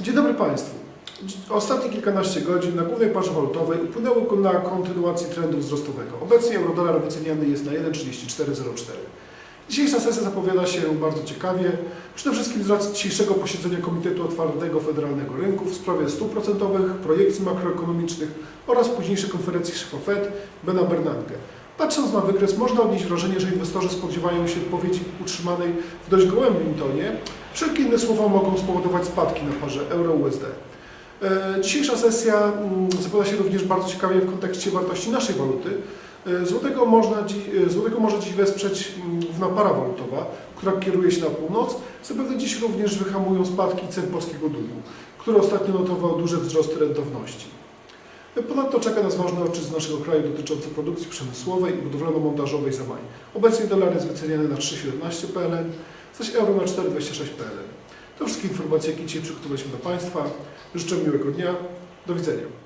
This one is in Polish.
Dzień dobry Państwu. Ostatnie kilkanaście godzin na głównej parze walutowej upłynęło na kontynuacji trendu wzrostowego. Obecnie eurodolar wyceniany jest na 1,3404. Dzisiejsza sesja zapowiada się bardzo ciekawie, przede wszystkim z racji dzisiejszego posiedzenia Komitetu Otwartego Federalnego Rynku w sprawie stóp procentowych, projekcji makroekonomicznych oraz późniejszej konferencji szefa Fed Bena Bernanke. Patrząc na wykres, można odnieść wrażenie, że inwestorzy spodziewają się odpowiedzi utrzymanej w dość gołębim tonie. Wszelkie inne słowa mogą spowodować spadki na parze euro-USD. E, Dzisiejsza sesja mm, zapowiada się również bardzo ciekawie w kontekście wartości naszej waluty. E, Złotego, można e, złotego może dziś wesprzeć mm, główna para walutowa, która kieruje się na północ. Zapewne dziś również wyhamują spadki cen polskiego długu, który ostatnio notował duże wzrosty rentowności. Ponadto czeka nas ważny odczyt z naszego kraju dotyczący produkcji przemysłowej i budowlano-montażowej za maj. Obecnie dolar jest wyceniany na 3,17 PLN, zaś euro na 4,26 PLN. To wszystkie informacje, jakie dzisiaj przygotowaliśmy dla Państwa. Życzę miłego dnia. Do widzenia.